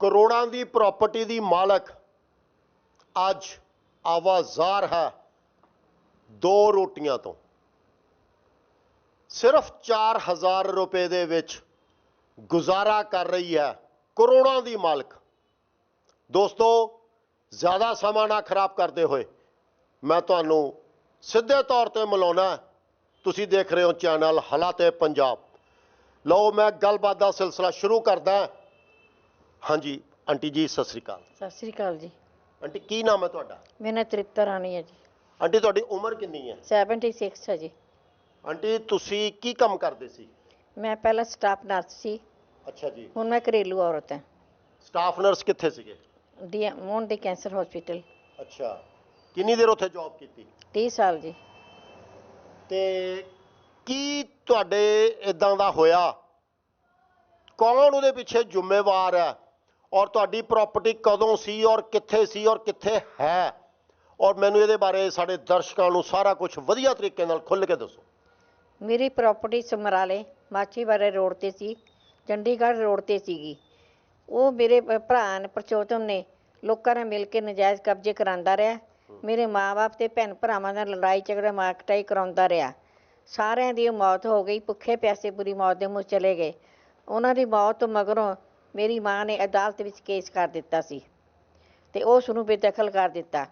ਕਰੋੜਾਂ ਦੀ ਪ੍ਰਾਪਰਟੀ ਦੀ ਮਾਲਕ ਅੱਜ ਆਵਾਜ਼ਾਰ ਹੈ ਦੋ ਰੋਟੀਆਂ ਤੋਂ। ਸਿਰਫ 4000 ਰੁਪਏ ਦੇ ਵਿੱਚ ਗੁਜ਼ਾਰਾ ਕਰ ਰਹੀ ਹੈ ਕਰੋੜਾਂ ਦੀ ਮਾਲਕ। ਦੋਸਤੋ, ਜ਼ਿਆਦਾ ਸਮਾਂ ਨਾ ਖਰਾਬ ਕਰਦੇ ਹੋਏ ਮੈਂ ਤੁਹਾਨੂੰ ਸਿੱਧੇ ਤੌਰ ਤੇ ਮਿਲਾਉਣਾ ਤੁਸੀਂ ਦੇਖ ਰਹੇ ਹੋ ਚੈਨਲ ਹਾਲਾਤੇ ਪੰਜਾਬ। ਲਓ, ਮੈਂ ਗੱਲਬਾਤ ਦਾ ਸਿਲਸਿਲਾ ਸ਼ੁਰੂ ਕਰਦਾ ਹਾਂਜੀ ਆਂਟੀ ਜੀ ਸਤਿ ਸ੍ਰੀ ਅਕਾਲ। ਸਤਿ ਸ੍ਰੀ ਅਕਾਲ ਜੀ। ਆਂਟੀ ਕੀ ਨਾਮ ਹੈ ਤੁਹਾਡਾ? ਮੇਰਾ ਨਾਂ ਤ੍ਰਿਪਤਾ ਰਾਣੀ ਹੈ ਜੀ। ਆਂਟੀ ਤੁਹਾਡੀ ਉਮਰ ਕਿੰਨੀ ਹੈ? 76 ਹੈ ਜੀ। ਆਂਟੀ ਤੁਸੀਂ ਕੀ ਕੰਮ ਕਰਦੇ ਸੀ? ਮੈਂ ਪਹਿਲਾਂ ਸਟਾਫ ਨਰਸ ਸੀ। ਅੱਛਾ ਜੀ। ਹੁਣ ਮੈਂ ਘਰੇਲੂ ਔਰਤ ਹਾਂ। ਸਟਾਫ ਨਰਸ ਕਿੱਥੇ ਸੀਗੇ? ਡੀ ਮੋਨ ਦੇ ਕੈਂਸਰ ਹਸਪੀਟਲ। ਅੱਛਾ। ਕਿੰਨੀ ਦੇਰ ਉੱਥੇ ਜੌਬ ਕੀਤੀ? 30 ਸਾਲ ਜੀ। ਤੇ ਕੀ ਤੁਹਾਡੇ ਇਦਾਂ ਦਾ ਹੋਇਆ? ਕੌਣ ਉਹਦੇ ਪਿੱਛੇ ਜ਼ਿੰਮੇਵਾਰ ਹੈ? ਔਰ ਤੁਹਾਡੀ ਪ੍ਰਾਪਰਟੀ ਕਦੋਂ ਸੀ ਔਰ ਕਿੱਥੇ ਸੀ ਔਰ ਕਿੱਥੇ ਹੈ? ਔਰ ਮੈਨੂੰ ਇਹਦੇ ਬਾਰੇ ਸਾਡੇ ਦਰਸ਼ਕਾਂ ਨੂੰ ਸਾਰਾ ਕੁਝ ਵਧੀਆ ਤਰੀਕੇ ਨਾਲ ਖੁੱਲ੍ਹ ਕੇ ਦੱਸੋ। ਮੇਰੀ ਪ੍ਰਾਪਰਟੀ ਸਮਰਾਲੇ, ਮਾਛੀਵਾੜੇ ਰੋਡ ਤੇ ਸੀ, ਚੰਡੀਗੜ੍ਹ ਰੋਡ ਤੇ ਸੀਗੀ। ਉਹ ਮੇਰੇ ਭਰਾ ਨੇ ਪ੍ਰਚੋਤਮ ਨੇ ਲੋਕਾਂ ਨਾਲ ਮਿਲ ਕੇ ਨਜਾਇਜ਼ ਕਬਜ਼ੇ ਕਰਾਉਂਦਾ ਰਿਹਾ। ਮੇਰੇ ਮਾਪੇ ਤੇ ਭੈਣ ਭਰਾਵਾਂ ਨਾਲ ਲੜਾਈ, ਝਗੜਾ, ਮਾਰਕਟਾਈ ਕਰਾਉਂਦਾ ਰਿਹਾ। ਸਾਰਿਆਂ ਦੀ ਮੌਤ ਹੋ ਗਈ, ਭੁੱਖੇ ਪਿਆਸੇ ਪੂਰੀ ਮੌਤ ਦੇ ਮੂੰਹ ਚਲੇ ਗਏ। ਉਹਨਾਂ ਦੀ ਮੌਤ ਤੋਂ ਮਗਰੋਂ ਮੇਰੀ ਮਾਂ ਨੇ ਅਦਾਲਤ ਵਿੱਚ ਕੇਸ ਕਰ ਦਿੱਤਾ ਸੀ ਤੇ ਉਸ ਨੂੰ ਬੇਦਖਲ ਕਰ ਦਿੱਤਾ।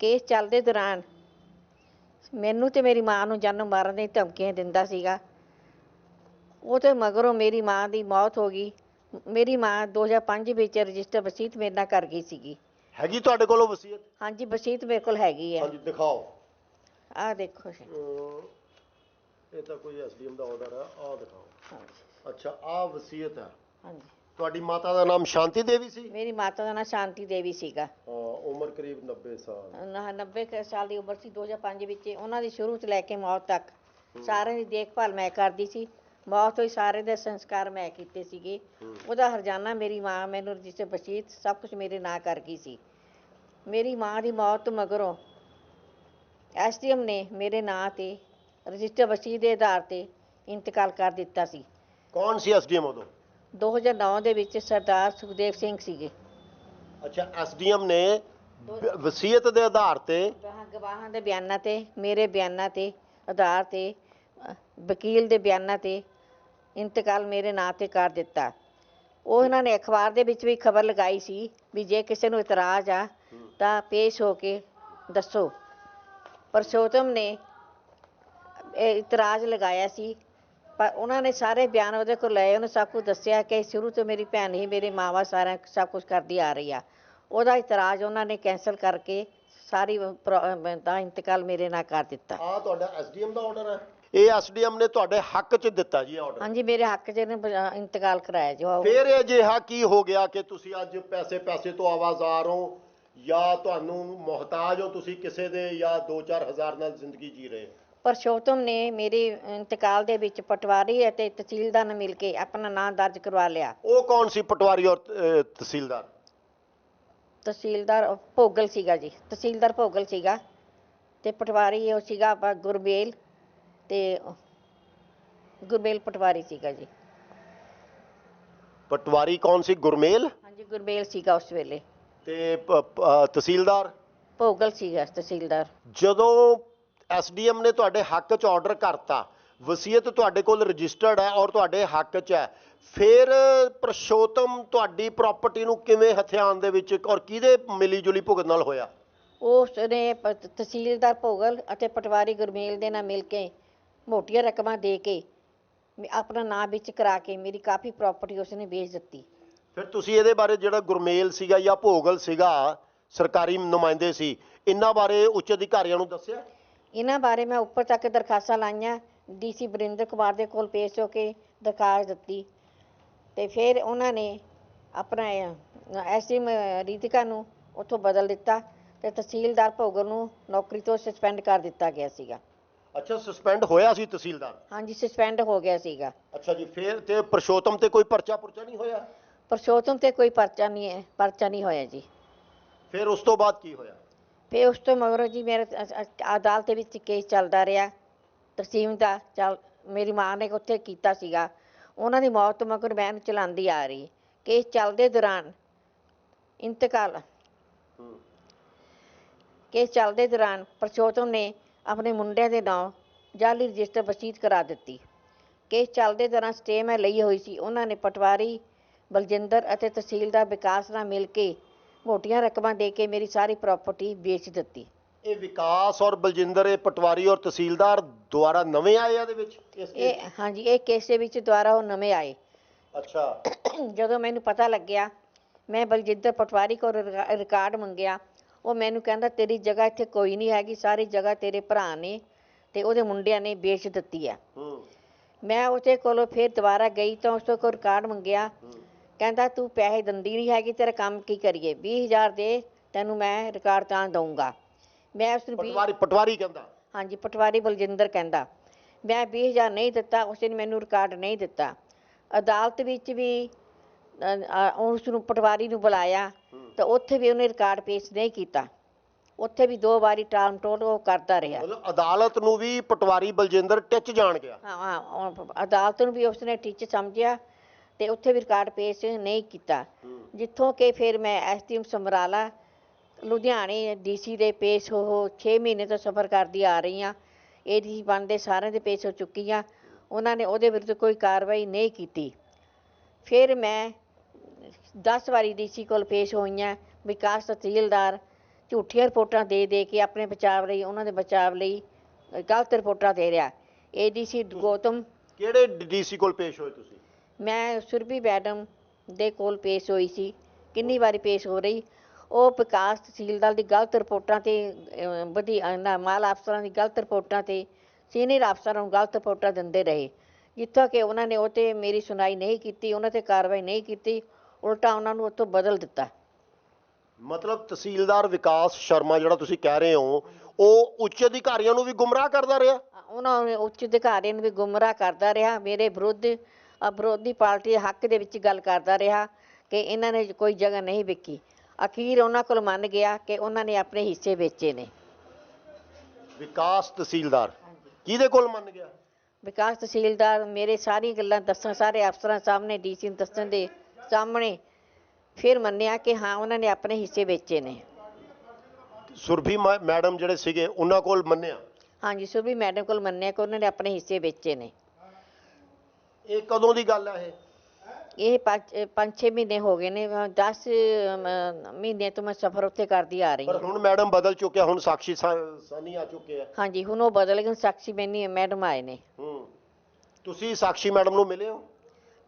ਕੇਸ ਚੱਲਦੇ ਦੌਰਾਨ ਮੈਨੂੰ ਤੇ ਮੇਰੀ ਮਾਂ ਨੂੰ ਜਾਨੋਂ ਮਾਰਨ ਦੀ ਧਮਕੀਆਂ ਦਿੰਦਾ ਸੀਗਾ। ਉਹ ਤੇ ਮਗਰੋਂ ਮੇਰੀ ਮਾਂ ਦੀ ਮੌਤ ਹੋ ਗਈ। ਮੇਰੀ ਮਾਂ 2005 ਵਿੱਚ ਰਜਿਸਟਰ ਵਸੀਅਤ ਮੇਰੇ ਨਾਲ ਕਰ ਗਈ ਸੀਗੀ। ਹੈਗੀ ਤੁਹਾਡੇ ਕੋਲੋਂ ਵਸੀਅਤ? ਹਾਂਜੀ ਵਸੀਅਤ ਮੇਰੇ ਕੋਲ ਹੈਗੀ ਹੈ ਹਾਂਜੀ ਦਿਖਾਓ। ਆਹ ਦੇਖੋ ਜੀ। ਇਹ ਤਾਂ ਕੋਈ ਐਸਡੀਐਮ ਦਾ ਆਰਡਰ ਹੈ ਆਹ ਦਿਖਾਓ। ਹਾਂਜੀ। ਅੱਛਾ ਆਹ ਵਸੀਅਤ ਹੈ ਹਾਂਜੀ। ਤੁਹਾਡੀ ਮਾਤਾ ਦਾ ਨਾਮ ਸ਼ਾਂਤੀ ਦੇਵੀ ਸੀ? ਮੇਰੀ ਮਾਤਾ ਦਾ ਨਾਂ ਸ਼ਾਂਤੀ ਦੇਵੀ ਸੀਗਾ। ਹਾਂ ਉਮਰ ਕਰੀਬ 90 ਸਾਲ। ਨਾ 90 ਕੁ ਸਾਲ ਦੀ ਉਮਰ ਸੀ 2005 ਵਿੱਚ ਉਹਨਾਂ ਦੀ ਸ਼ੁਰੂ ਤੋਂ ਲੈ ਕੇ ਮੌਤ ਤੱਕ। ਸਾਰਿਆਂ ਦੀ ਦੇਖਭਾਲ ਮੈਂ ਕਰਦੀ ਸੀ। ਮੌਤ ਹੋਈ ਸਾਰੇ ਦੇ ਸੰਸਕਾਰ ਮੈਂ ਕੀਤੇ ਸੀਗੇ। ਉਹਦਾ ਹਰਜਾਨਾ ਮੇਰੀ ਮਾਂ ਮੈਨੂੰ ਰਜਿਸਟਰ ਵਸੀਅਤ ਸਭ ਕੁਝ ਮੇਰੇ ਨਾਂ ਕਰ ਗਈ ਸੀ। ਮੇਰੀ ਮਾਂ ਦੀ ਮੌਤ ਤੋਂ ਮਗਰੋਂ ਐਸਡੀਐਮ ਨੇ ਮੇਰੇ ਨਾਂ ਤੇ ਰਜਿਸਟਰ ਵਸੀਅਤ ਦੇ ਆਧਾਰ ਤੇ ਇੰਤਕਾਲ ਕਰ ਦਿੱਤਾ ਸੀ। ਕੌਣ ਸੀ ਐਸਡੀਐਮ ਉਦੋਂ? 2009 ਦੇ ਵਿੱਚ ਸਰਦਾਰ ਸੁਖਦੇਵ ਸਿੰਘ ਸੀਗੇ। ਅੱਛਾ ਐਸਡੀਐਮ ਨੇ ਵਸੀਅਤ ਦੇ ਆਧਾਰ ਤੇ ਗਵਾਹਾਂ ਗਵਾਹਾਂ ਦੇ ਬਿਆਨਾਂ ਤੇ ਮੇਰੇ ਬਿਆਨਾਂ ਤੇ ਆਧਾਰ ਤੇ ਵਕੀਲ ਦੇ ਬਿਆਨਾਂ ਤੇ ਇੰਤਕਾਲ ਮੇਰੇ ਨਾਂ ਤੇ ਕਰ ਦਿੱਤਾ। ਉਹ ਇਹਨਾਂ ਨੇ ਅਖਬਾਰ ਦੇ ਵਿੱਚ ਵੀ ਖਬਰ ਲਗਾਈ ਸੀ ਵੀ ਜੇ ਕਿਸੇ ਨੂੰ ਇਤਰਾਜ਼ ਆ ਤਾਂ ਪੇਸ਼ ਹੋ ਕੇ ਦੱਸੋ। ਪਰਸ਼ੋਤਮ ਨੇ ਇਹ ਇਤਰਾਜ਼ ਲਗਾਇਆ ਸੀ ਪਰ ਉਹਨਾਂ ਨੇ ਸਾਰੇ ਬਿਆਨ ਉਹਦੇ ਕੋਲ ਲਏ ਉਹਨੇ ਸਭ ਕੁਝ ਦੱਸਿਆ ਕਿ ਸ਼ੁਰੂ ਤੋਂ ਮੇਰੀ ਭੈਣ ਹੀ ਮੇਰੀ ਮਾਵਾ ਸਾਰਾ ਸਭ ਕੁਝ ਕਰਦੀ ਆ ਰਹੀ ਆ। ਉਹਦਾ ਇਤਰਾਜ਼ ਉਹਨਾਂ ਨੇ ਕੈਨਸਲ ਕਰਕੇ ਸਾਰੀ ਪ੍ਰੋ- ਦਾ ਇੰਤਕਾਲ ਮੇਰੇ ਨਾਲ ਕਰ ਦਿੱਤਾ। ਆ ਤੁਹਾਡਾ ਐਸਡੀਐਮ ਦਾ ਆਰਡਰ ਹੈ? ਇਹ ਐਸਡੀਐਮ ਨੇ ਤੁਹਾਡੇ ਹੱਕ 'ਚ ਦਿੱਤਾ ਜੀ ਆਰਡਰ ਹਾਂਜੀ ਮੇਰੇ ਹੱਕ 'ਚ ਇਹਨੇ ਬ- ਇੰਤਕਾਲ ਕਰਾਇਆ ਜੋ ਫਿਰ ਇਹ ਅਜਿਹਾ ਕੀ ਹੋ ਗਿਆ ਕਿ ਤੁਸੀਂ ਅੱਜ ਪੈਸੇ ਪੈਸੇ ਤੋਂ ਆਵਾਜ਼ਾਰ ਹੋ ਜਾਂ ਤੁਹਾਨੂੰ ਮੁਹਤਾਜ ਹੋ ਤੁਸੀਂ ਕਿਸੇ ਦੇ ਜਾਂ 2-4000 ਨਾਲ ਜ਼ਿੰਦਗੀ ਜੀ ਰਹੇ ਹੋ? ਪਰਸ਼ੋਤਮ ਨੇ ਮੇਰੇ ਇੰਤਕਾਲ ਦੇ ਵਿੱਚ ਪਟਵਾਰੀ ਅਤੇ ਤਹਿਸੀਲਦਾਰ ਨਾਲ ਮਿਲ ਕੇ ਆਪਣਾ ਨਾਂ ਦਰਜ ਕਰਵਾ ਲਿਆ। ਉਹ ਕੌਣ ਸੀ ਪਟਵਾਰੀ ਔਰ ਅਹ, ਤਹਿਸੀਲਦਾਰ? ਤਹਿਸੀਲਦਾਰ ਭੋਗਲ ਸੀਗਾ ਜੀ। ਤਹਿਸੀਲਦਾਰ ਭੋਗਲ ਸੀਗਾ ਤੇ ਪਟਵਾਰੀ ਉਹ ਸੀਗਾ ਆਪਾਂ ਗੁਰਬੇਲ ਤੇ ਗੁਰਬੇਲ ਪਟਵਾਰੀ ਸੀਗਾ ਜੀ। ਪਟਵਾਰੀ ਕੌਣ ਸੀ? ਗੁਰਮੇਲ? ਹਾਂਜੀ ਗੁਰਬੇਲ ਸੀਗਾ ਉਸ ਵੇਲੇ। ਤੇ ਪ- ਪ- ਅਹ, ਤਹਿਸੀਲਦਾਰ? ਭੋਗਲ ਸੀਗਾ ਤਹਿਸੀਲਦਾਰ। ਜਦੋਂ ਐਸਡੀਐਮ ਨੇ ਤੁਹਾਡੇ ਹੱਕ 'ਚ ਆਰਡਰ ਕਰਤਾ। ਵਸੀਅਤ ਤੁਹਾਡੇ ਕੋਲ ਰਜਿਸਟਰਡ ਹੈ ਔਰ ਤੁਹਾਡੇ ਹੱਕ 'ਚ ਹੈ। ਫਿਰ ਪ੍ਰਸ਼ੋਤਮ ਤੁਹਾਡੀ ਪ੍ਰਾਪਰਟੀ ਨੂੰ ਕਿਵੇਂ ਹਥਿਆਣ ਦੇ ਵਿੱਚ ਔਰ ਕਿਹਦੇ ਮਿਲੀ ਜੁਲੀ ਭੁਗਤ ਨਾਲ ਹੋਇਆ? ਉਸ ਨੇ ਪ- ਤਹਿਸੀਲਦਾਰ ਭੋਗਲ ਅਤੇ ਪਟਵਾਰੀ ਗੁਰਮੇਲ ਦੇ ਨਾਲ ਮਿਲ ਕੇ ਮੋਟੀਆਂ ਰਕਮਾਂ ਦੇ ਕੇ ਮੇ- ਆਪਣਾ ਨਾਂ ਵਿੱਚ ਕਰਾ ਕੇ ਮੇਰੀ ਕਾਫੀ ਪ੍ਰਾਪਰਟੀ ਉਸਨੇ ਵੇਚ ਦਿੱਤੀ। ਫਿਰ ਤੁਸੀਂ ਇਹਦੇ ਬਾਰੇ ਜਿਹੜਾ ਗੁਰਮੇਲ ਸੀਗਾ ਜਾਂ ਭੋਗਲ ਸੀਗਾ ਸਰਕਾਰੀ ਨੁਮਾਇੰਦੇ ਸੀ ਇਹਨਾਂ ਬਾਰੇ ਉੱਚ ਅਧਿਕਾਰੀਆਂ ਨੂੰ ਦੱਸਿਆ? ਇਹਨਾਂ ਬਾਰੇ ਮੈਂ ਉੱਪਰ ਤੱਕ ਦਰਖਾਸਤਾਂ ਲਾਈਆਂ ਡੀਸੀ ਬਰਿੰਦਰ ਕੁਮਾਰ ਦੇ ਕੋਲ ਪੇਸ਼ ਹੋ ਕੇ ਦਰਖਾਸਤ ਦਿੱਤੀ ਤੇ ਫਿਰ ਉਹਨਾਂ ਨੇ ਆਪਣਾ ਐਸਐਮ ਰੀਤਿਕਾ ਨੂੰ ਉੱਥੋਂ ਬਦਲ ਦਿੱਤਾ ਤੇ ਤਹਿਸੀਲਦਾਰ ਭੋਗਲ ਨੂੰ ਨੌਕਰੀ ਤੋਂ ਸਸਪੈਂਡ ਕਰ ਦਿੱਤਾ ਗਿਆ ਸੀਗਾ। ਅੱਛਾ ਸਸਪੈਂਡ ਹੋਇਆ ਸੀ ਤਹਿਸੀਲਦਾਰ? ਹਾਂਜੀ ਸਸਪੈਂਡ ਹੋ ਗਿਆ ਸੀਗਾ। ਅੱਛਾ ਜੀ ਫਿਰ ਤੇ ਪ੍ਰਸ਼ੋਤਮ ਤੇ ਕੋਈ ਪਰਚਾ ਪੁਰਚਾ ਨਹੀਂ ਹੋਇਆ? ਪਰਸ਼ੋਤਮ ਤੇ ਕੋਈ ਪਰਚਾ ਨਹੀਂ ਹੈ ਪਰਚਾ ਨਹੀਂ ਹੋਇਆ ਜੀ। ਫਿਰ ਉਸ ਤੋਂ ਬਾਅਦ ਕੀ ਹੋਇਆ? ਫਿਰ ਉਸ ਤੋਂ ਮਗਰੋਂ ਜੀ ਮੇਰੇ ਅ- ਅ- ਅਦਾਲਤ ਵਿੱਚ ਕੇਸ ਚੱਲਦਾ ਰਿਹਾ। ਤਰਸੀਮ ਦਾ ਚੱਲ, ਮੇਰੀ ਮਾਂ ਨੇ ਉੱਥੇ ਕੀਤਾ ਸੀਗਾ। ਉਹਨਾਂ ਦੀ ਮੌਤ ਤੋਂ ਮਗਰ ਮੈਂ ਇਹਨੂੰ ਚਲਾਉਂਦੀ ਆ ਰਹੀ। ਕੇਸ ਚੱਲਦੇ ਦੌਰਾਨ ਇੰਤਕਾਲ। ਹੂੰ ਕੇਸ ਚੱਲਦੇ ਦੌਰਾਨ ਪਰਸ਼ੋਤਮ ਨੇ ਆਪਣੇ ਮੁੰਡਿਆਂ ਦੇ ਨਾਂ ਜਾਲੀ ਰਜਿਸਟਰ ਵਸੀਤ ਕਰਾ ਦਿੱਤੀ। ਕੇਸ ਚੱਲਦੇ ਦੌਰਾਨ ਸਟੇ ਮੈਂ ਲਈ ਹੋਈ ਸੀ। ਉਹਨਾਂ ਨੇ ਪਟਵਾਰੀ, ਬਲਜਿੰਦਰ ਅਤੇ ਤਹਿਸੀਲਦਾਰ ਵਿਕਾਸ ਨਾਲ ਮਿਲ ਕੇ ਮੋਟੀਆਂ ਰਕਮਾਂ ਦੇ ਕੇ ਮੇਰੀ ਸਾਰੀ ਪ੍ਰਾਪਰਟੀ ਵੇਚ ਦਿੱਤੀ। ਇਹ ਵਿਕਾਸ ਔਰ ਬਲਜਿੰਦਰ ਇਹ ਪਟਵਾਰੀ ਔਰ ਤਹਿਸੀਲਦਾਰ ਦੁਆਰਾ ਨਵੇਂ ਆਏ ਆ ਇਹਦੇ ਵਿੱਚ? ਇਸ ਇਹ ਹਾਂਜੀ ਇਹ ਕੇਸ ਦੇ ਵਿੱਚ ਦੁਆਰਾ ਉਹ ਨਵੇਂ ਆਏ? ਅੱਛਾ। ਜਦੋਂ ਮੈਨੂੰ ਪਤਾ ਲੱਗਿਆ ਮੈਂ ਬਲਜਿੰਦਰ ਪਟਵਾਰੀ ਕੋਲ ਰਿਕਾ- ਰਿਕਾਰਡ ਮੰਗਿਆ। ਉਹ ਮੈਨੂੰ ਕਹਿੰਦਾ ਤੇਰੀ ਜਗ੍ਹਾ ਇੱਥੇ ਕੋਈ ਨਹੀਂ ਹੈਗੀ ਸਾਰੀ ਜਗ੍ਹਾ ਤੇਰੇ ਭਰਾ ਨੇ ਤੇ ਉਹਦੇ ਮੁੰਡਿਆਂ ਨੇ ਵੇਚ ਦਿੱਤੀ ਹੂੰ। ਮੈਂ ਉਹਦੇ ਕੋਲੋਂ ਫਿਰ ਦੁਬਾਰਾ ਗਈ ਤਾਂ ਉਸ ਤੋਂ ਕੋਲ ਰਿਕਾਰਡ ਮੰਗਿਆ। ਹੂੰ। ਕਹਿੰਦਾ ਤੂੰ ਪੈਸੇ ਦਿੰਦੀ ਨਹੀਂ ਹੈਗੀ ਤੇਰਾ ਕੰਮ ਕੀ ਕਰੀਏ? 20000 ਦੇ ਤੈਨੂੰ ਮੈਂ ਰਿਕਾਰਡ ਤਾਂ ਦਊਂਗਾ। ਮੈਂ ਉਸ ਨੂੰ ਵੀਹ- ਪਟਵਾਰੀ ਪਟਵਾਰੀ ਕਹਿੰਦਾ। ਹਾਂਜੀ ਪਟਵਾਰੀ ਬਲਜਿੰਦਰ ਕਹਿੰਦਾ। ਮੈਂ 20000 ਨਹੀਂ ਦਿੱਤਾ ਉਸ ਨੇ ਮੈਨੂੰ ਰਿਕਾਰਡ ਨਹੀਂ ਦਿੱਤਾ। ਅਦਾਲਤ ਵਿੱਚ ਵੀ ਅ, ਅ, ਉਸ ਨੂੰ ਪਟਵਾਰੀ ਨੂੰ ਬੁਲਾਇਆ। ਤਾਂ ਉੱਥੇ ਵੀ ਉਹਨੇ ਰਿਕਾਰਡ ਪੇਸ਼ ਨਹੀਂ ਕੀਤਾ। ਉੱਥੇ ਵੀ ਦੋ ਵਾਰੀ ਟਾਲ ਟੋਲ ਉਹ ਕਰਦਾ ਰਿਹਾ। ਮਤਲਬ ਅਦਾਲਤ ਨੂੰ ਵੀ ਪਟਵਾਰੀ ਬਲਜਿੰਦਰ ਟਿੱਚ ਜਾਣ ਗਿਆ। ਹਾਂ ਹਾਂ ਉਹ ਅਦਾਲਤ ਨੂੰ ਵੀ ਉਸਨੇ ਟੀਚ ਸਮਝਿਆ। ਤੇ ਉੱਥੇ ਵੀ ਰਿਕਾਰਡ ਪੇਸ਼ ਨਹੀਂ ਕੀਤਾ। ਜਿੱਥੋਂ ਕਿ ਫਿਰ ਮੈਂ ਐਸਟੀਐਮ ਸਮਰਾਲਾ ਲੁਧਿਆਣੇ ਡੀਸੀ ਦੇ ਪੇਸ਼ ਹੋ ਹੋ 6 ਮਹੀਨੇ ਤੋਂ ਸਫ਼ਰ ਕਰਦੀ ਆ ਰਹੀ ਹਾਂ। ਏਡੀਸੀ ਬਣਦੇ ਸਾਰਿਆਂ ਦੇ ਪੇਸ਼ ਹੋ ਚੁੱਕੀ ਹਾਂ। ਉਹਨਾਂ ਨੇ ਉਹਦੇ ਵਿਰੁੱਧ ਕੋਈ ਕਾਰਵਾਈ ਨਹੀਂ ਕੀਤੀ। ਫਿਰ ਮੈਂ 10 ਵਾਰੀ ਡੀਸੀ ਕੋਲ ਪੇਸ਼ ਹੋਈਆਂ ਵਿਕਾਸ ਤਹਿਸੀਲਦਾਰ ਝੂਠੀਆਂ ਰਿਪੋਰਟਾਂ ਦੇ ਦੇ ਕੇ ਆਪਣੇ ਬਚਾਵ ਲਈ ਉਹਨਾਂ ਦੇ ਬਚਾਵ ਲਈ ਗਲਤ ਰਿਪੋਰਟਾਂ ਦੇ ਰਿਹਾ। ਏਡੀਸੀ ਗੌਤਮ ਕਿਹੜੇ ਡੀਸੀ ਕੋਲ ਪੇਸ਼ ਹੋਏ ਤੁਸੀਂ? ਮੈਂ ਸੁਰਭੀ ਮੈਡਮ ਦੇ ਕੋਲ ਪੇਸ਼ ਹੋਈ ਸੀ। ਕਿੰਨੀ ਵਾਰੀ ਪੇਸ਼ ਹੋ ਰਹੀ? ਉਹ ਵਿਕਾਸ ਤਹਿਸੀਲਦਾਰ ਦੀ ਗਲਤ ਰਿਪੋਰਟਾਂ ਤੇ ਵਧੀ ਮਾਲ ਅਫਸਰਾਂ ਦੀ ਗਲਤ ਰਿਪੋਰਟਾਂ ਤੇ ਸੀਨੀਅਰ ਅਫਸਰਾਂ ਨੂੰ ਗਲਤ ਰਿਪੋਰਟਾਂ ਦਿੰਦੇ ਰਹੇ। ਜਿੱਥੋਂ ਕਿ ਉਹਨਾਂ ਨੇ ਉਹ ਤੇ ਮੇਰੀ ਸੁਣਾਈ ਨਹੀਂ ਕੀਤੀ ਉਹਨਾਂ ਤੇ ਕਾਰਵਾਈ ਨਹੀਂ ਕੀਤੀ ਉਲਟਾ ਉਹਨਾਂ ਨੂੰ ਉੱਥੋਂ ਬਦਲ ਦਿੱਤਾ। ਮਤਲਬ ਤਹਿਸੀਲਦਾਰ ਵਿਕਾਸ ਸ਼ਰਮਾ ਜਿਹੜਾ ਤੁਸੀਂ ਕਹਿ ਰਹੇ ਹੋ ਉਹ ਉੱਚ ਅਧਿਕਾਰੀਆਂ ਨੂੰ ਵੀ ਗੁੰਮਰਾਹ ਕਰਦਾ ਰਿਹਾ? ਉਹਨਾਂ ਨੇ ਉੱਚ ਅਧਿਕਾਰੀਆਂ ਨੂੰ ਵੀ ਗੁੰਮਰਾਹ ਕਰਦਾ ਰਿਹਾ। ਮੇਰੇ ਵਿਰੁੱਧ ਵਿਰੋਧੀ ਪਾਰਟੀ ਹੱਕ ਦੇ ਵਿੱਚ ਗੱਲ ਕਰਦਾ ਰਿਹਾ ਕਿ ਇਹਨਾਂ ਨੇ ਕੋਈ ਜਗ੍ਹਾ ਨਹੀਂ ਵਿਕੀ। ਅਖੀਰ ਉਹਨਾਂ ਕੋਲ ਮੰਨ ਗਿਆ ਕਿ ਉਹਨਾਂ ਨੇ ਆਪਣੇ ਹਿੱਸੇ ਵੇਚੇ ਨੇ। ਵਿਕਾਸ ਤਹਿਸੀਲਦਾਰ। ਕਿਹਦੇ ਕੋਲ ਮੰਨ ਗਿਆ? ਵਿਕਾਸ ਤਹਿਸੀਲਦਾਰ ਮੇਰੇ ਸਾਰੀਆਂ ਗੱਲਾਂ ਦੱਸਣ ਸਾਰੇ ਅਫਸਰਾਂ ਸਾਹਮਣੇ ਡੀਸੀ ਨੂੰ ਦੱਸਣ ਦੇ ਸਾਹਮਣੇ ਫਿਰ ਮੰਨਿਆ ਕਿ ਹਾਂ ਉਹਨਾਂ ਨੇ ਆਪਣੇ ਹਿੱਸੇ ਵੇਚੇ ਨੇ। ਸੁਰਭੀ ਮੈਡਮ ਜਿਹੜੇ ਸੀਗੇ ਉਹਨਾਂ ਕੋਲ ਮੰਨਿਆ? ਹਾਂਜੀ ਸੁਭੀ ਮੈਡਮ ਕੋਲ ਮੰਨਿਆ ਕਿ ਉਹਨਾਂ ਨੇ ਆਪਣੇ ਹਿੱਸੇ ਵੇਚੇ ਨੇ। ਇਹ ਕਦੋਂ ਦੀ ਗੱਲ ਹੈ ਇਹ? ਇਹ ਪੰਜ ਅ, ਪੰਜ ਛੇ ਮਹੀਨੇ ਹੋ ਗਏ ਨੇ 10 ਮਹੀਨੇ ਤੋਂ ਮੈਂ ਸਫ਼ਰ ਉੱਥੇ ਕਰਦੀ ਆ ਰਹੀ ਪਰ ਹਾਂ। ਹੁਣ ਮੈਡਮ ਬਦਲ ਚੁੱਕਿਆ ਹੁਣ ਸਾਖੀ ਸਾਨੀ ਆ ਚੁੱਕੇ ਆ। ਹਾਂਜੀ ਹੁਣ ਉਹ ਬਦਲ ਗਏ ਸਾਕਸ਼ੀ ਮੈਨੀ ਮੈਡਮ ਆਏ ਨੇ। ਹੂੰ। ਤੁਸੀਂ ਸਾਖੀ ਮੈਡਮ ਨੂੰ ਮਿਲੇ ਹੋ?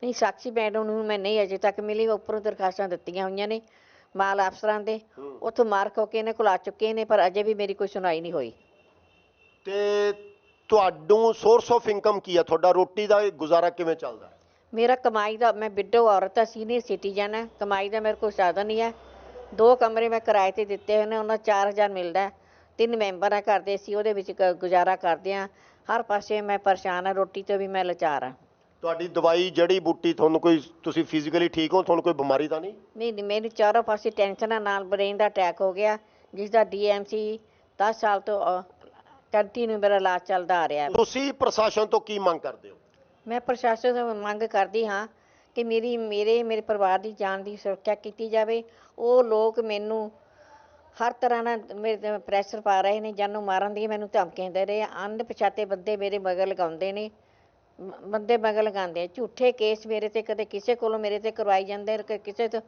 ਨਹੀਂ ਸਾਕਸ਼ੀ ਮੈਡਮ ਨੂੰ ਮੈਂ ਨਹੀਂ ਅਜੇ ਤੱਕ ਮਿਲੀ ਉੱਪਰੋਂ ਦਰਖਾਸਤਾਂ ਦਿੱਤੀਆਂ ਹੋਈਆਂ ਨੇ ਮਾਲ ਅਫਸਰਾਂ ਦੇ। ਉੱਥੋਂ ਮਾਰਕ ਹੋ ਕੇ ਇਹਨਾਂ ਕੋਲ ਆ ਚੁੱਕੇ ਨੇ ਪਰ ਅਜੇ ਵੀ ਮੇਰੀ ਕੋਈ ਸੁਣਾਈ ਨਹੀਂ ਹੋਈ। ਤੇ ਤੁਹਾਨੂੰ ਸੋਰਸ ਆਫ ਇਨਕਮ ਕੀ ਆ? ਤੁਹਾਡਾ ਰੋਟੀ ਦਾ ਗੁਜ਼ਾਰਾ ਕਿਵੇਂ ਚੱਲਦਾ? ਮੇਰਾ ਕਮਾਈ ਦਾ ਮੈਂ ਵਿਡੋ ਔਰਤ ਆ ਸੀਨੀਅਰ ਸਿਟੀਜ਼ਨ ਹੈ ਕਮਾਈ ਦਾ ਮੇਰੇ ਕੋਲ ਸਾਧਨ ਨਹੀਂ ਹੈ। ਦੋ ਕਮਰੇ ਮੈਂ ਕਿਰਾਏ ਤੇ ਦਿੱਤੇ ਹੋਏ ਨੇ ਉਹਨਾਂ 4000 ਮਿਲਦਾ। ਤਿੰਨ ਮੈਂਬਰ ਆ ਘਰ ਦੇ ਸੀ ਉਹਦੇ ਵਿੱਚ ਗ- ਗੁਜ਼ਾਰਾ ਕਰਦੇ ਆ ਹਰ ਪਾਸੇ ਮੈਂ ਪਰੇਸ਼ਾਨ ਆ ਰੋਟੀ ਤੋਂ ਵੀ ਮੈਂ ਲਾਚਾਰ ਆ ਤੁਹਾਡੀ ਦਵਾਈ ਜੜੀ ਬੂਟੀ ਤੁਹਾਨੂੰ ਕੋਈ ਤੁਸੀਂ ਫਿਜ਼ੀਕਲੀ ਠੀਕ ਹੋ? ਤੁਹਾਨੂੰ ਕੋਈ ਬਿਮਾਰੀ ਤਾਂ ਨਹੀਂ? ਨਹੀਂ ਨਹੀਂ ਮੈਨੂੰ ਚਾਰੋਂ ਪਾਸੇ ਟੈਨਸ਼ਨਾਂ ਨਾਲ ਬ੍ਰੇਨ ਦਾ ਅਟੈਕ ਹੋ ਗਿਆ ਜਿਸ ਦਾ ਡੀਐਮਸੀ 10 ਸਾਲ ਤੋਂ ਕੰਟੀਨਿਊ ਮੇਰਾ ਇਲਾਜ ਚੱਲਦਾ ਆ ਰਿਹਾ ਹੈ। ਤੁਸੀਂ ਪ੍ਰਸ਼ਾਸਨ ਤੋਂ ਕੀ ਮੰਗ ਕਰਦੇ ਹੋ? ਮੈਂ ਪ੍ਰਸ਼ਾਸਨ ਤੋਂ ਮੰਗ ਕਰਦੀ ਹਾਂ ਕਿ ਮੇਰੀ ਮੇਰੇ ਮੇਰੇ ਪਰਿਵਾਰ ਦੀ ਜਾਨ ਦੀ ਸੁਰੱਖਿਆ ਕੀਤੀ ਜਾਵੇ। ਉਹ ਲੋਕ ਮੈਨੂੰ ਹਰ ਤਰ੍ਹਾਂ ਨਾਲ ਮੇਰੇ ਤੇ ਪ੍ਰੈਸ਼ਰ ਪਾ ਰਹੇ ਨੇ ਜਾਨੂੰ ਮਾਰਨ ਦੀ ਮੈਨੂੰ ਧਮਕੀਆਂ ਦੇ ਰਹੇ ਆ। ਅਣਪਛਾਤੇ ਬੰਦੇ ਮੇਰੇ ਮਗਰ ਲਗਾਉਂਦੇ ਨੇ ਮ- ਬੰਦੇ ਮਗਰ ਲਗਾਉਂਦੇ ਆ। ਝੂਠੇ ਕੇਸ ਮੇਰੇ ਤੇ ਕਦੇ ਕਿਸੇ ਕੋਲੋਂ ਮੇਰੇ ਤੇ ਕਰਵਾਈ ਜਾਂਦੇ ਨੇ, ਕਿਸੇ ਤੋਂ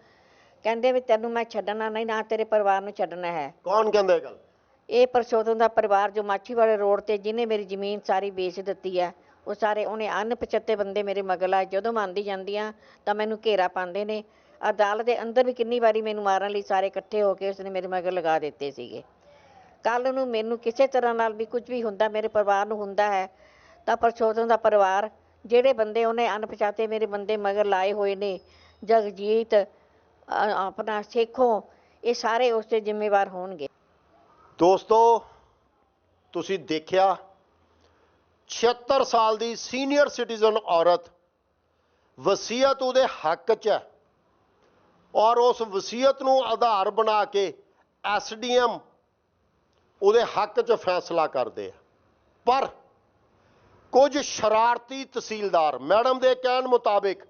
ਕਹਿੰਦੇ ਵੀ ਤੈਨੂੰ ਮੈਂ ਛੱਡਣਾ ਨਹੀਂ ਨਾ ਤੇਰੇ ਪਰਿਵਾਰ ਨੂੰ ਛੱਡਣਾ ਹੈ। ਕੌਣ ਕਹਿੰਦਾ ਇਹ ਗੱਲ? ਇਹ ਪਰਸ਼ੋਤਮ ਦਾ ਪਰਿਵਾਰ ਜੋ ਮਾਛੀਵਾੜੇ ਰੋਡ ਤੇ ਜਿਹਨੇ ਮੇਰੀ ਜ਼ਮੀਨ ਸਾਰੀ ਵੇਚ ਦਿੱਤੀ ਹੈ, ਉਹ ਸਾਰੇ ਉਹਨੇ ਅਣਪਛਾਤੇ ਬੰਦੇ ਮੇਰੇ ਮਗਰ ਲਾਏ ਜਦੋਂ ਮੈਂ ਆਉਂਦੀ ਜਾਂਦੀ ਹਾਂ, ਤਾਂ ਮੈਨੂੰ ਘੇਰਾ ਪਾਉਂਦੇ ਨੇ। ਅਦਾਲਤ ਦੇ ਅੰਦਰ ਵੀ ਕਿੰਨੀ ਵਾਰੀ ਮੈਨੂੰ ਮਾਰਨ ਲਈ ਸਾਰੇ ਇਕੱਠੇ ਹੋ ਕੇ ਉਸਨੇ ਮੇਰੇ ਮਗਰ ਲਗਾ ਦਿੱਤੇ ਸੀਗੇ। ਕੱਲ ਨੂੰ ਮੈਨੂੰ ਕਿਸੇ ਤਰ੍ਹਾਂ ਨਾਲ ਵੀ ਕੁਝ ਵੀ ਹੁੰਦਾ, ਮੇਰੇ ਪਰਿਵਾਰ ਨੂੰ ਹੁੰਦਾ ਹੈ, ਤਾਂ ਪਰਸ਼ੋਤਮ ਦਾ ਪਰਿਵਾਰ, ਜਿਹੜੇ ਬੰਦੇ ਉਹਨੇ ਅਣਪਛਾਤੇ ਮੇਰੇ ਬੰਦੇ ਮਗਰ ਲਾਏ ਹੋਏ ਨੇ, ਜਗਜੀਤ ਆਪਣਾ ਸੇਖੋਂ, ਇਹ ਸਾਰੇ ਉਸ 'ਤੇ ਜ਼ਿੰਮੇਵਾਰ ਹੋਣਗੇ। ਦੋਸਤੋ, ਤੁਸੀਂ ਦੇਖਿਆ 76 ਸਾਲ ਦੀ ਸੀਨੀਅਰ ਸਿਟੀਜ਼ਨ ਔਰਤ ਵਸੀਅਤ ਉਹਦੇ ਹੱਕ 'ਚ ਹੈ ਔਰ ਉਸ ਵਸੀਅਤ ਨੂੰ ਆਧਾਰ ਬਣਾ ਕੇ ਐਸਡੀਐਮ ਉਹਦੇ ਹੱਕ 'ਚ ਫੈਸਲਾ ਕਰਦੇ ਆ। ਪਰ ਕੁਝ ਸ਼ਰਾਰਤੀ ਤਹਿਸੀਲਦਾਰ ਮੈਡਮ ਦੇ ਕਹਿਣ ਮੁਤਾਬਿਕ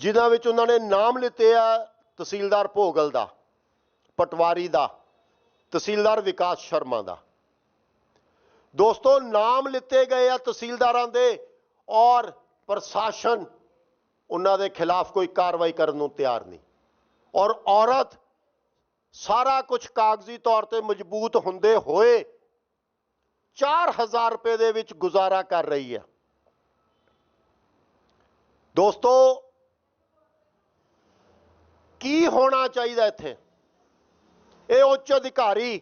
ਜਿਨ੍ਹਾਂ ਵਿੱਚ ਉਹਨਾਂ ਨੇ ਨਾਮ ਲਿੱਤੇ ਆ ਤਹਿਸੀਲਦਾਰ ਭੋਗਲ ਦਾ, ਪਟਵਾਰੀ ਦਾ ਤਹਿਸੀਲਦਾਰ ਵਿਕਾਸ ਸ਼ਰਮਾ ਦਾ। ਦੋਸਤੋ, ਨਾਮ ਲਿੱਤੇ ਗਏ ਆ ਤਹਿਸੀਲਦਾਰਾਂ ਦੇ ਔਰ ਪ੍ਰਸ਼ਾਸਨ ਉਹਨਾਂ ਦੇ ਖਿਲਾਫ ਕੋਈ ਕਾਰਵਾਈ ਕਰਨ ਨੂੰ ਤਿਆਰ ਨਹੀਂ। ਔਰ ਔਰਤ ਸਾਰਾ ਕੁਝ ਕਾਗਜ਼ੀ ਤੌਰ ਤੇ ਮਜ਼ਬੂਤ ਹੁੰਦੇ ਹੋਏ 4000 ਰੁਪਏ ਦੇ ਵਿੱਚ ਗੁਜ਼ਾਰਾ ਕਰ ਰਹੀ ਹੈ। ਦੋਸਤੋ, ਕੀ ਹੋਣਾ ਚਾਹੀਦਾ ਇੱਥੇ? ਇਹ ਉੱਚ ਅਧਿਕਾਰੀ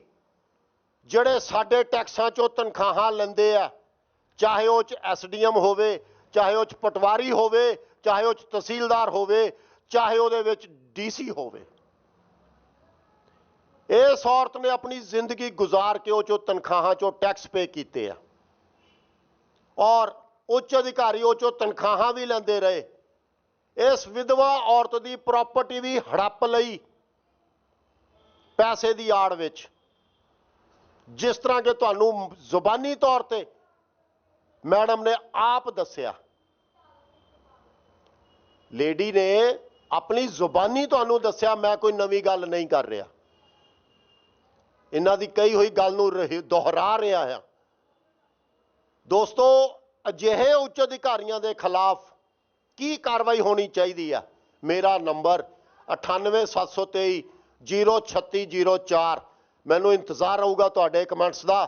ਜਿਹੜੇ ਸਾਡੇ ਟੈਕਸਾਂ ਚੋਂ ਤਨਖਾਹਾਂ ਲੈਂਦੇ ਆ, ਚਾਹੇ ਉਹ ਚ ਐਸਡੀਐਮ ਹੋਵੇ, ਚਾਹੇ ਉਹ ਚ ਪਟਵਾਰੀ ਹੋਵੇ, ਚਾਹੇ ਉਹ ਚ ਤਹਿਸੀਲਦਾਰ ਹੋਵੇ, ਚਾਹੇ ਉਹਦੇ ਵਿੱਚ ਡੀਸੀ ਹੋਵੇ। ਇਸ ਔਰਤ ਨੇ ਆਪਣੀ ਜ਼ਿੰਦਗੀ ਗੁਜ਼ਾਰ ਕੇ ਉਹ ਚੋਂ ਤਨਖਾਹਾਂ ਚੋਂ ਟੈਕਸ ਪੇ ਕੀਤੇ ਆ। ਔਰ ਉੱਚ ਅਧਿਕਾਰੀ ਉਹ ਚੋਂ ਤਨਖਾਹਾਂ ਵੀ ਲੈਂਦੇ ਰਹੇ। ਇਸ ਵਿਧਵਾ ਔਰਤ ਦੀ ਪ੍ਰਾਪਰਟੀ ਵੀ ਹੜੱਪ ਲਈ। ਪੈਸੇ ਦੀ ਆੜ ਵਿੱਚ। ਜਿਸ ਤਰ੍ਹਾਂ ਕਿ ਤੁਹਾਨੂੰ ਜ਼ੁਬਾਨੀ ਤੌਰ ਤੇ ਮੈਡਮ ਨੇ ਆਪ ਦੱਸਿਆ, ਲੇਡੀ ਨੇ ਆਪਣੀ ਜ਼ੁਬਾਨੀ ਤੁਹਾਨੂੰ ਦੱਸਿਆ, ਮੈਂ ਕੋਈ ਨਵੀਂ ਗੱਲ ਨਹੀਂ ਕਰ ਰਿਹਾ। ਇਹਨਾਂ ਦੀ ਕਹੀ ਹੋਈ ਗੱਲ ਨੂੰ ਰਹੇ- ਦੁਹਰਾ ਰਿਹਾ ਹਾਂ। ਦੋਸਤੋ, ਅਜਿਹੇ ਉੱਚ ਅਧਿਕਾਰੀਆਂ ਦੇ ਖਿਲਾਫ ਕੀ ਕਾਰਵਾਈ ਹੋਣੀ ਚਾਹੀਦੀ ਆ? ਮੇਰਾ ਨੰਬਰ 98723 03604 ਮੈਨੂੰ ਇੰਤਜ਼ਾਰ ਰਹੂਗਾ ਤੁਹਾਡੇ ਕਮੈਂਟਸ ਦਾ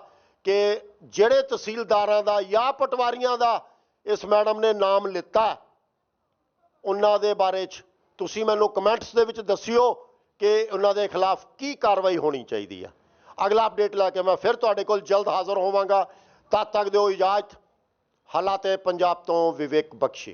ਕਿ ਜਿਹੜੇ ਤਹਿਸੀਲਦਾਰਾਂ ਦਾ ਜਾਂ ਪਟਵਾਰੀਆਂ ਦਾ ਇਸ ਮੈਡਮ ਨੇ ਨਾਮ ਲਿੱਤਾ, ਉਹਨਾਂ ਦੇ ਬਾਰੇ ਚ ਤੁਸੀਂ ਮੈਨੂੰ ਕਮੈਂਟਸ ਦੇ ਵਿੱਚ ਦੱਸਿਓ ਕਿ ਉਹਨਾਂ ਦੇ ਖਿਲਾਫ ਕੀ ਕਾਰਵਾਈ ਹੋਣੀ ਚਾਹੀਦੀ ਆ। ਅਗਲਾ ਅਪਡੇਟ ਲੈ ਕੇ ਮੈਂ ਫਿਰ ਤੁਹਾਡੇ ਕੋਲ ਜਲਦ ਹਾਜ਼ਰ ਹੋਵਾਂਗਾ। ਤਦ ਤੱਕ ਦਿਓ ਇਜਾਜ਼ਤ। ਹਾਲਾਤੇ ਪੰਜਾਬ ਤੋਂ ਵਿਵੇਕ ਬਖਸ਼ੀ।